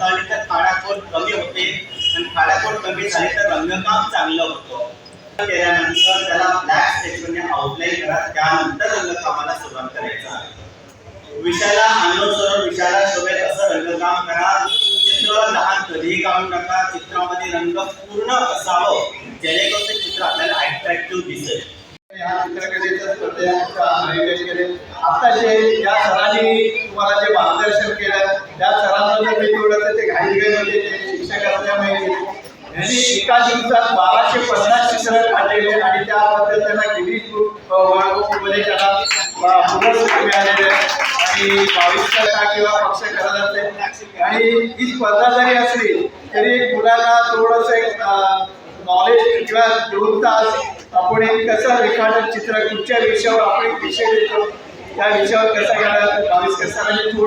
झाली तर काळाकोट कमी होते आणि काळाकोट कमी झाली तर रंगकाम चांगलं होतं. केल्यानंतर त्याला ब्लॅक स्केचने आउटलाईन करा त्यानंतर रंगकामाला सुरुवात करायचं. आहे विषयाला अनुसरून विषयाला शोभेल असं रंगकाम करा. चित्र लहान कधीही काढू नका चित्रामध्ये रंग पूर्ण असावं. जेणेकरून ते चित्र आपल्याला अट्रॅक्टिव्ह दिसेल. या चित्रकलेच्या स्पर्धेचं आयोजन केले. आता जे या सरांनी तुम्हाला जे मार्गदर्शन केलं त्या सरांमध्ये मी तेवढं ते घाईघाईमध्ये ते शिक्षक असल्यामुळे यांनी एका दिवसात बाराशे पन्नास चित्र काढलेले आणि त्याबद्दल त्यांना गिरीश बुकमध्ये त्यांना पुरस्कार मिळालेले. आणि बावीस टक्का किंवा पक्ष करत असते. आणि ही स्पर्धा जरी असली तरी मुलांना थोडंसं एक नॉलेज किंवा दोन तास आपण एक कसं रेखाटन चित्र कुठच्या विषयावर आपण एक विषय देतो त्या विषयावर कसा करायचं बावीस कसा म्हणजे